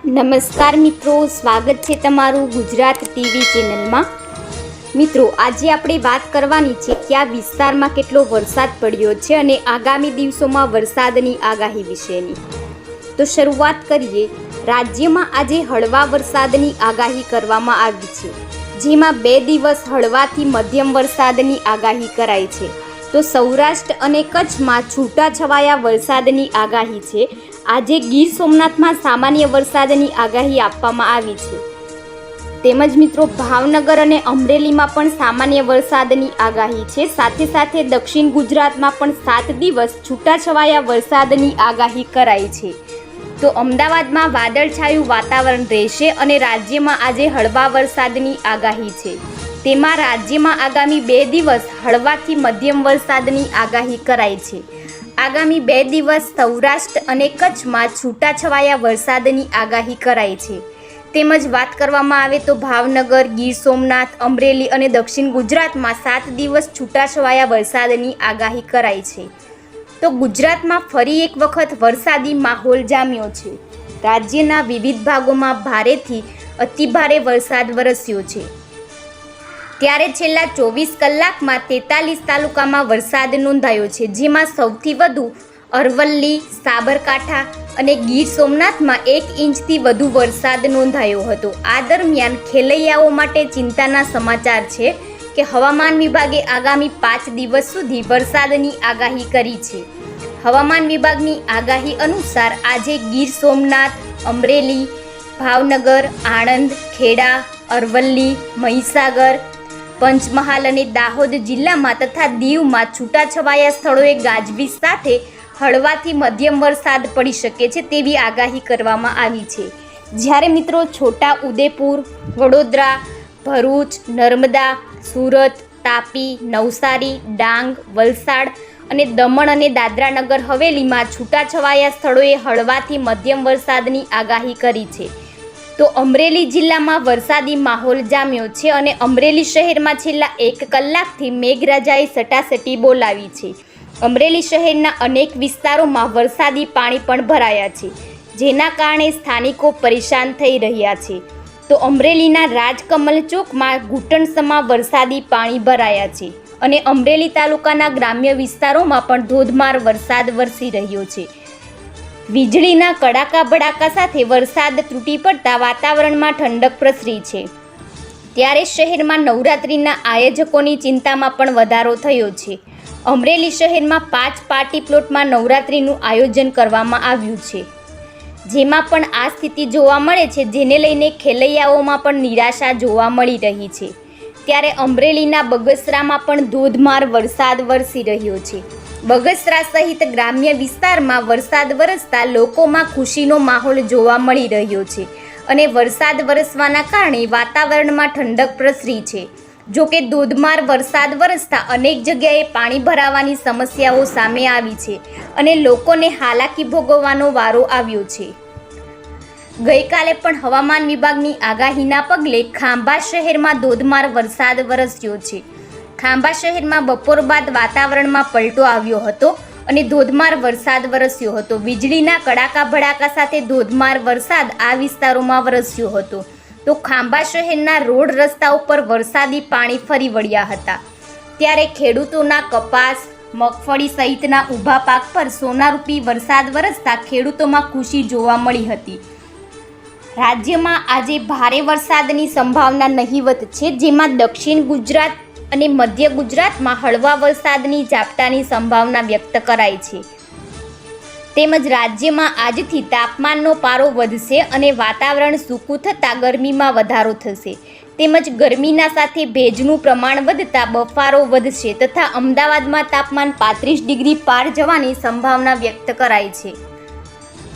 નમસ્કાર મિત્રો, સ્વાગત છે તમારું ગુજરાત ટીવી ચેનલમાં. મિત્રો, આજે આપણે વાત કરવાની છે કયા વિસ્તારમાં કેટલો વરસાદ પડ્યો છે અને આગામી દિવસોમાં વરસાદની આગાહી વિશેની. તો શરૂઆત કરીએ. રાજ્યમાં આજે હળવા વરસાદની આગાહી કરવામાં આવી છે, જેમાં બે દિવસ હળવાથી મધ્યમ વરસાદની આગાહી કરાઈ છે. તો સૌરાષ્ટ્ર અને કચ્છમાં છૂટાછવાયા વરસાદની આગાહી છે. આજે ગીર સોમનાથમાં સામાન્ય વરસાદની આગાહી આપવામાં આવી છે. તેમજ મિત્રો, ભાવનગર અને અમરેલીમાં પણ સામાન્ય વરસાદની આગાહી છે. સાથે સાથે દક્ષિણ ગુજરાતમાં પણ સાત દિવસ છૂટાછવાયા વરસાદની આગાહી કરાઈ છે. તો અમદાવાદમાં વાદળછાયું વાતાવરણ રહેશે અને રાજ્યમાં આજે હળવા વરસાદની આગાહી છે. તેમાં રાજ્યમાં આગામી બે દિવસ હળવાથી મધ્યમ વરસાદની આગાહી કરાઈ છે. આગામી બે દિવસ સૌરાષ્ટ્ર અને કચ્છમાં છૂટાછવાયા વરસાદની આગાહી કરાઈ છે. તેમજ વાત કરવામાં આવે તો ભાવનગર, ગીર સોમનાથ, અમરેલી અને દક્ષિણ ગુજરાતમાં સાત દિવસ છૂટાછવાયા વરસાદની આગાહી કરાઈ છે. તો ગુજરાતમાં ફરી એક વખત વરસાદી માહોલ જામ્યો છે. રાજ્યના વિવિધ ભાગોમાં ભારેથી અતિભારે વરસાદ વરસ્યો છે. ત્યારે છેલ્લા ચોવીસ કલાકમાં તેતાલીસ તાલુકામાં વરસાદ નોંધાયો છે, જેમાં સૌથી વધુ અરવલ્લી, સાબરકાંઠા અને ગીર સોમનાથમાં એક ઇંચથી વધુ વરસાદ નોંધાયો હતો. આ દરમિયાન ખેલૈયાઓ માટે ચિંતાના સમાચાર છે કે હવામાન વિભાગે આગામી પાંચ દિવસ સુધી વરસાદની આગાહી કરી છે. હવામાન વિભાગની આગાહી અનુસાર આજે ગીર સોમનાથ, અમરેલી, ભાવનગર, આણંદ, ખેડા, અરવલ્લી, મહીસાગર પંચમહાલ અને દાહોદ જિલ્લામાં તથા દીવમાં છૂટાછવાયા સ્થળોએ ગાજવીજ સાથે હળવાથી મધ્યમ વરસાદ પડી શકે છે તેવી આગાહી કરવામાં આવી છે. જ્યારે મિત્રો છોટા ઉદેપુર, વડોદરા, ભરૂચ, નર્મદા, સુરત, તાપી, નવસારી, ડાંગ, વલસાડ અને દમણ અને દાદરાનગર હવેલીમાં છૂટાછવાયા સ્થળોએ હળવાથી મધ્યમ વરસાદની આગાહી કરી છે. તો અમરેલી જિલ્લામાં વરસાદી માહોલ જામ્યો છે અને અમરેલી શહેરમાં છેલ્લા એક કલાકથી મેઘરાજાએ સટાસટી બોલાવી છે. અમરેલી શહેરના અનેક વિસ્તારોમાં વરસાદી પાણી પણ ભરાયા છે, જેના કારણે સ્થાનિકો પરેશાન થઈ રહ્યા છે. તો અમરેલીના રાજકમલ ચોકમાં ઘૂંટણસમાં વરસાદી પાણી ભરાયા છે અને અમરેલી તાલુકાના ગ્રામ્ય વિસ્તારોમાં પણ ધોધમાર વરસાદ વરસી રહ્યો છે. વીજળીના કડાકા ભડાકા સાથે વરસાદ તૂટી પડતા વાતાવરણમાં ઠંડક પ્રસરી છે. ત્યારે શહેરમાં નવરાત્રિના આયોજકોની ચિંતામાં પણ વધારો થયો છે. અમરેલી શહેરમાં પાંચ પાર્ટી પ્લોટમાં નવરાત્રિનું આયોજન કરવામાં આવ્યું છે. જેમાં પણ આ સ્થિતિ જોવા મળે છે, જેને લઈને ખેલૈયાઓમાં પણ નિરાશા જોવા મળી રહી છે. ત્યારે અમરેલીના બગસરામાં પણ ધોધમાર વરસાદ વરસી રહ્યો છે. બગસરા સહિત ગ્રામ્ય વિસ્તારમાં વરસાદ વરસતા લોકોમાં ખુશીનો માહોલ જોવા મળી રહ્યો છે અને વરસાદ વરસવાના કારણે વાતાવરણમાં ઠંડક પ્રસરી છે. જો કે ધોધમાર વરસાદ વરસતા અનેક જગ્યાએ પાણી ભરાવાની સમસ્યાઓ સામે આવી છે અને લોકોને હાલાકી ભોગવવાનો વારો આવ્યો છે. ગઈકાલે પણ હવામાન વિભાગની આગાહીના પગલે ખાંભા શહેરમાં ધોધમાર વરસાદ વરસ્યો છે. ખાંભા શહેરમાં બપોર બાદ વાતાવરણમાં પલટો આવ્યો હતો અને ધોધમાર વરસાદ વરસ્યો હતો. વીજળીના કડાકા ભડાકા સાથે ધોધમાર વરસાદ આ વિસ્તારોમાં વરસ્યો હતો. તો ખાંભા શહેરના રોડ રસ્તા ઉપર વરસાદી પાણી ફરી વળ્યા હતા. ત્યારે ખેડૂતોના કપાસ, મગફળી સહિતના ઊભા પાક પર સોનારૂપી વરસાદ વરસતા ખેડૂતોમાં ખુશી જોવા મળી હતી. રાજ્યમાં આજે ભારે વરસાદની સંભાવના નહીવત છે, જેમાં દક્ષિણ ગુજરાત અને મધ્ય ગુજરાતમાં હળવા વરસાદની ઝાપટાની સંભાવના વ્યક્ત કરાઈ છે. તેમજ રાજ્યમાં આજથી તાપમાનનો પારો વધશે અને વાતાવરણ સૂકું થતાં ગરમીમાં વધારો થશે. તેમજ ગરમીના સાથે ભેજનું પ્રમાણ વધતા બફારો વધશે તથા અમદાવાદમાં તાપમાન પાંત્રીસ ડિગ્રી પાર જવાની સંભાવના વ્યક્ત કરાઈ છે.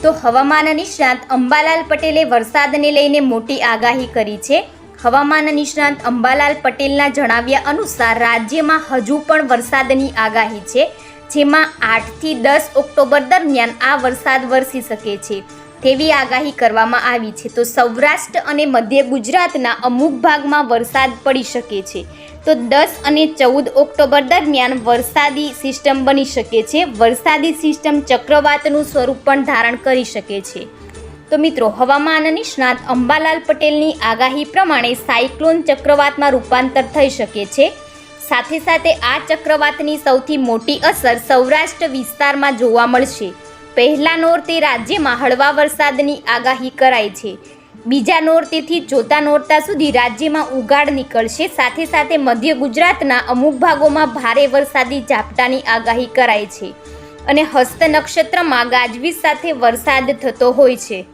તો હવામાન નિષ્ણાત અંબાલાલ પટેલે વરસાદને લઈને મોટી આગાહી કરી છે. હવામાન નિષ્ણાંત અંબાલાલ પટેલના જણાવ્યા અનુસાર રાજ્યમાં હજુ પણ વરસાદની આગાહી છે, જેમાં આઠથી દસ ઓક્ટોબર દરમિયાન આ વરસાદ વરસી શકે છે. તેવી આગાહી કરવામાં આવી છે તો સૌરાષ્ટ્ર અને મધ્ય ગુજરાતના અમુક ભાગમાં વરસાદ પડી શકે છે. તો દસ અને ચૌદ ઓક્ટોબર દરમિયાન વરસાદી સિસ્ટમ બની શકે છે. વરસાદી સિસ્ટમ ચક્રવાતનું સ્વરૂપ પણ ધારણ કરી શકે છે. તો મિત્રો, હવામાન નિષ્ણાત અંબાલાલ પટેલની આગાહી પ્રમાણે સાયક્લોન ચક્રવાતમાં રૂપાંતર થઈ શકે છે. સાથે સાથે આ ચક્રવાતની સૌથી મોટી અસર સૌરાષ્ટ્ર વિસ્તારમાં જોવા મળશે. પહેલા નોરતે રાજ્યમાં હળવા વરસાદની આગાહી કરાઈ છે. બીજા નોરતેથી જોતા નોરતા સુધી રાજ્યમાં ઉગાડ નીકળશે. સાથે સાથે મધ્ય ગુજરાતના અમુક ભાગોમાં ભારે વરસાદી ઝાપટાની આગાહી કરાઈ છે. અને હસ્ત નક્ષત્રમાં ગાજવીજ સાથે વરસાદ થતો હોય છે.